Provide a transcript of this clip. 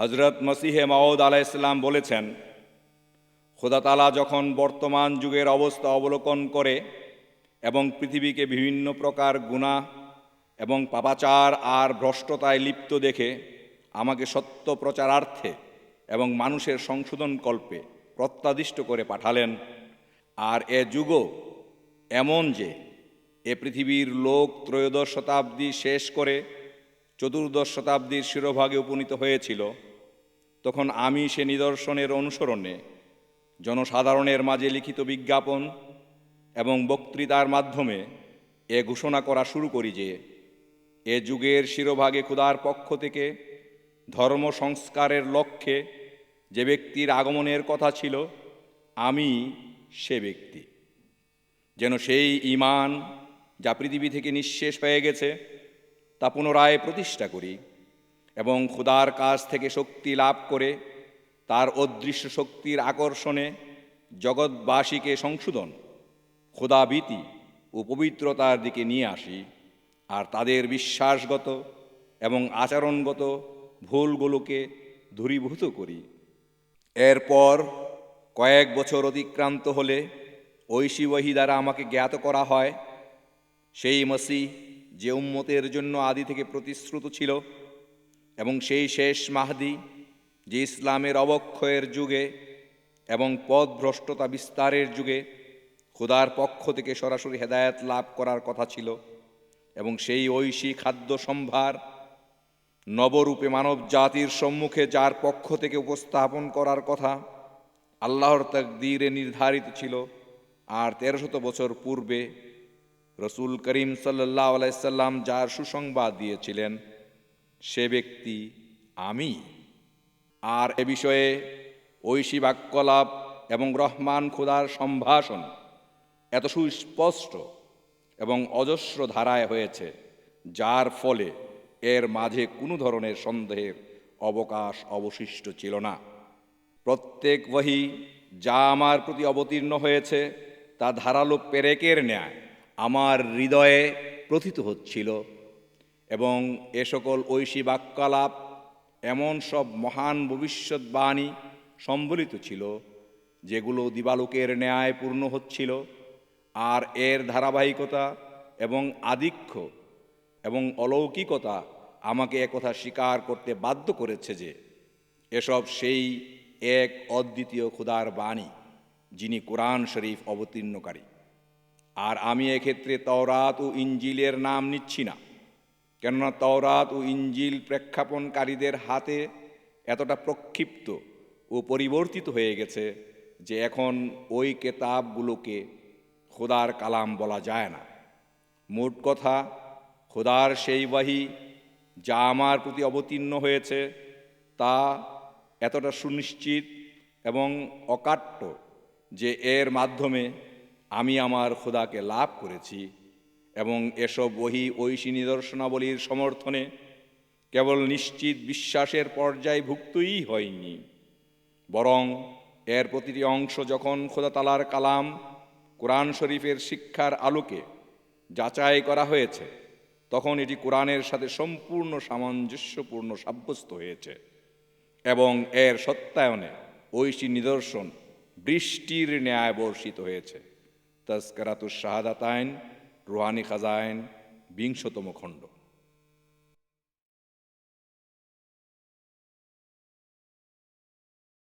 হজরত মসিহে মাউদ আলাহ ইসলাম বলেছেন, খোদা তালা যখন বর্তমান যুগের অবস্থা অবলোকন করে এবং পৃথিবীকে বিভিন্ন প্রকার গুণা এবং পাপাচার আর ভ্রষ্টতায় লিপ্ত দেখে আমাকে সত্য প্রচারার্থে এবং মানুষের সংশোধন কল্পে প্রত্যাদিষ্ট করে পাঠালেন, আর এ যুগও এমন যে এ পৃথিবীর লোক ত্রয়োদশ শতাব্দী শেষ করে চতুর্দশ শতাব্দীর শিরোভাগে উপনীত হয়েছিল। তখন আমি সে নিদর্শনের অনুসরণে জনসাধারণের মাঝে লিখিত বিজ্ঞাপন এবং বক্তৃতার মাধ্যমে এ ঘোষণা করা শুরু করি যে, এ যুগের শিরোভাগে ক্ষুধার পক্ষ থেকে ধর্ম সংস্কারের লক্ষ্যে যে ব্যক্তির আগমনের কথা ছিল, আমি সে ব্যক্তি। যেন সেই ইমান যা পৃথিবী থেকে নিঃশেষ হয়ে গেছে, তা পুনরায় প্রতিষ্ঠা করি। এবং ক্ষুধার কাছ থেকে শক্তি লাভ করে তার অদৃশ্য শক্তির আকর্ষণে জগৎবাসীকে সংশোধন ক্ষুধাভীতি ও পবিত্রতার দিকে নিয়ে আসি আর তাদের বিশ্বাসগত এবং আচরণগত ভুলগুলোকে দূরীভূত করি। এরপর কয়েক বছর অতিক্রান্ত হলে ঐশী ওয়াহি দ্বারা আমাকে জ্ঞাত করা হয়, সেই মসি যে উম্মতের জন্য আদি থেকে প্রতিশ্রুত ছিল এবং সেই শেষ মাহদি যে ইসলামের অবক্ষয়ের যুগে এবং পথভ্রষ্টতা বিস্তারের যুগে খোদার পক্ষ থেকে সরাসরি হেদায়ত লাভ করার কথা ছিল এবং সেই ঐশী খাদ্য সম্ভার নবরূপে মানব জাতির সম্মুখে যার পক্ষ থেকে উপস্থাপন করার কথা আল্লাহর তাকদীরে নির্ধারিত ছিল আর তেরোশত বছর পূর্বে রসুল করিম সাল্লাহ আলাইসাল্লাম যার সুসংবাদ দিয়েছিলেন। সে ব্যক্তি আমি। আর এ বিষয়ে ঐশী বাক্যলাপ এবং রহমান খুদার সম্ভাষণ এত সুস্পষ্ট এবং অজস্র ধারায় হয়েছে, যার ফলে এর মাঝে কোনো ধরনের সন্দেহের অবকাশ অবশিষ্ট ছিল না। প্রত্যেক বহি যা আমার প্রতি অবতীর্ণ হয়েছে, তা ধারালো পেরেকের ন্যায় আমার হৃদয়ে প্রথিত হচ্ছিল এবং এ সকল ঐশী বাক্যালাপ, এমন সব মহান ভবিষ্যৎবাণী সম্বলিত ছিল, যেগুলো দিবালোকের ন্যায় পূর্ণ হচ্ছিল, আর এর ধারাবাহিকতা এবং আধিক্য এবং অলৌকিকতা আমাকে একথা স্বীকার করতে বাধ্য করেছে যে, এসব সেই এক অদ্বিতীয় ক্ষুদার বাণী, যিনি কোরআন শরীফ অবতীর্ণকারী। আর আমি এক্ষেত্রে তওরাত ও ইঞ্জিলের নাম নিচ্ছি না। কেননা তওরাত ও ইঞ্জিল প্রেক্ষাপনকারীদের হাতে এতটা প্রক্ষিপ্ত ও পরিবর্তিত হয়ে গেছে যে এখন ওই কেতাবগুলোকে খোদার কালাম বলা যায় না। মোট কথা, খোদার সেই বাহি যা আমার প্রতি অবতীর্ণ হয়েছে, তা এতটা সুনিশ্চিত এবং অকাট্য যে এর মাধ্যমে আমি আমার খোদাকে লাভ করেছি। এবং এসব বহি ঐশী নিদর্শনাবলীর সমর্থনে কেবল নিশ্চিত বিশ্বাসের পর্যায়ভুক্তই হয়নি, বরং এর প্রতিটি অংশ যখন খোদা তালার কালাম কোরআন শরীফের শিক্ষার আলোকে যাচাই করা হয়েছে, তখন এটি কোরআনের সাথে সম্পূর্ণ সামঞ্জস্যপূর্ণ সাব্যস্ত হয়েছে এবং এর সত্যায়নে ঐশী নিদর্শন বৃষ্টির ন্যায় বর্ষিত হয়েছে। তস্করাতুস শাহাদাতাইন রুহানি খাজাইন বিংশতম খণ্ড।